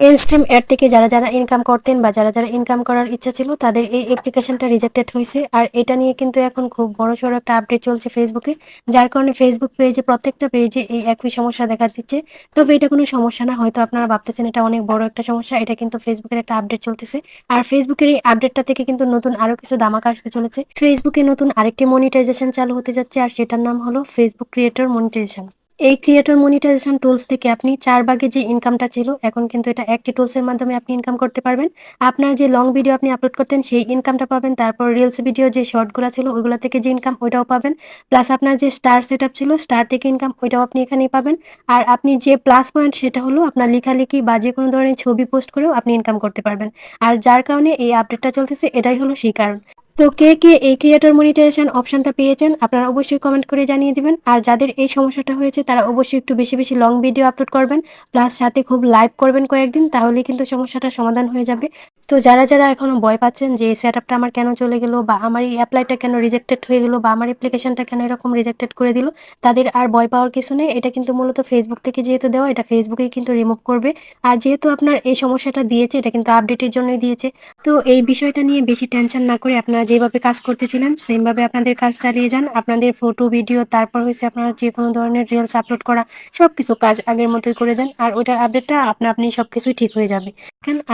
Instream add থেকে যারা যারা ইনকাম করতেন বা যারা যারা ইনকাম করার ইচ্ছা ছিল, তাদের এই অ্যাপ্লিকেশনটা রিজেক্টেড হয়েছে। আর এটা নিয়ে কিন্তু এখন খুব বড় সড়ো একটা আপডেট চলছে ফেসবুকে যার কারণে ফেসবুক পেজে প্রত্যেকটা পেজে এই একই সমস্যা দেখা দিচ্ছে। তবে এটা কোনো সমস্যা না, হয়তো আপনারা ভাবতেছেন এটা অনেক বড় একটা সমস্যা, এটা কিন্তু ফেসবুকের একটা আপডেট চলতেছে। আর ফেসবুকের এই আপডেটটা থেকে কিন্তু নতুন আরও কিছু দামাকা আসতে চলেছে। ফেসবুকে নতুন আরেকটি মনিটাইজেশন চালু হতে যাচ্ছে, আর সেটার নাম হলো ফেসবুক ক্রিয়েটর মনিটাইজেশন এই ক্রিয়েটর মনিটাইজেশন টুলস থেকে আপনি চার ভাগে যে ইনকামটা ছিল, এখন কিন্তু এটা একটি টুলসের মাধ্যমে আপনি ইনকাম করতে পারবেন। আপনার যে লং ভিডিও আপনি আপলোড করতেন, সেই ইনকামটা পাবেন। তারপর রিলস ভিডিও যে শর্টগুলো ছিল, ওইগুলো থেকে যে ইনকাম ওইটাও পাবেন। প্লাস আপনার যে স্টার সেট ছিল স্টার থেকে ইনকাম ওইটাও আপনি এখানেই পাবেন। আর আপনি যে প্লাস পয়েন্ট সেটা হলো আপনার লেখালেখি বা যে কোনো ধরনের ছবি পোস্ট করেও আপনি ইনকাম করতে পারবেন। আর যার কারণে এই আপডেটটা চলতেছে, এটাই হলো সেই কারণ। তো কে কে এই ক্রিয়েটর মনিটাইজেশন অপশনটা পেয়েছেন, আপনারা অবশ্যই কমেন্ট করে জানিয়ে দিবেন। আর যাদের এই সমস্যাটা হয়েছে, তারা অবশ্যই একটু বেশি বেশি লং ভিডিও আপলোড করবেন প্লাস সাথে খুব লাইভ করবেন কয়েকদিন তাহলে কিন্তু সমস্যাটা সমাধান হয়ে যাবে। তো যারা যারা এখনও ভয় পাচ্ছেন যে এই সেট আমার কেন চলে গেলো বা আমার এই অ্যাপ্লাইটা কেন রিজেক্টেড হয়ে গেলো বা আমার অ্যাপ্লিকেশনটা কেন এরকম রিজেক্টেড করে দিল, তাদের আর ভয় পাওয়ার কিছু নেই। এটা কিন্তু মূলত ফেসবুক থেকে যেহেতু দেওয়া, এটা ফেসবুকেই কিন্তু রিমুভ করবে। আর যেহেতু আপনার এই সমস্যাটা দিয়েছে, এটা কিন্তু আপডেটের জন্যই দিয়েছে। তো এই বিষয়টা নিয়ে বেশি টেনশন না করে আপনারা যেভাবে কাজ করতেছিলেন, সেমভাবে আপনাদের কাজ চালিয়ে যান। আপনাদের ফটো ভিডিও তারপর হচ্ছে আপনার যে কোনো ধরনের রিলস আপলোড করা সব কিছু কাজ আগের মতোই করে দেন। আর ওইটার আপডেটটা আপনা আপনি সব কিছুই ঠিক হয়ে যাবে।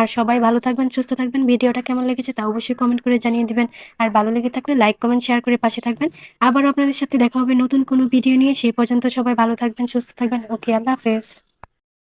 আর সবাই ভালো থাকবেন সুস্থ থাকবেন। ভিডিওটা কেমন লেগেছে তা অবশ্যই কমেন্ট করে জানিয়ে দিবেন। আর ভালো লেগে থাকলে লাইক কমেন্ট শেয়ার করে পাশে থাকবেন। আবারও আপনাদের সাথে দেখা হবে নতুন কোনো ভিডিও নিয়ে। সেই পর্যন্ত সবাই ভালো থাকবেন, সুস্থ থাকবেন। ওকে, আল্লাহ হাফেজ।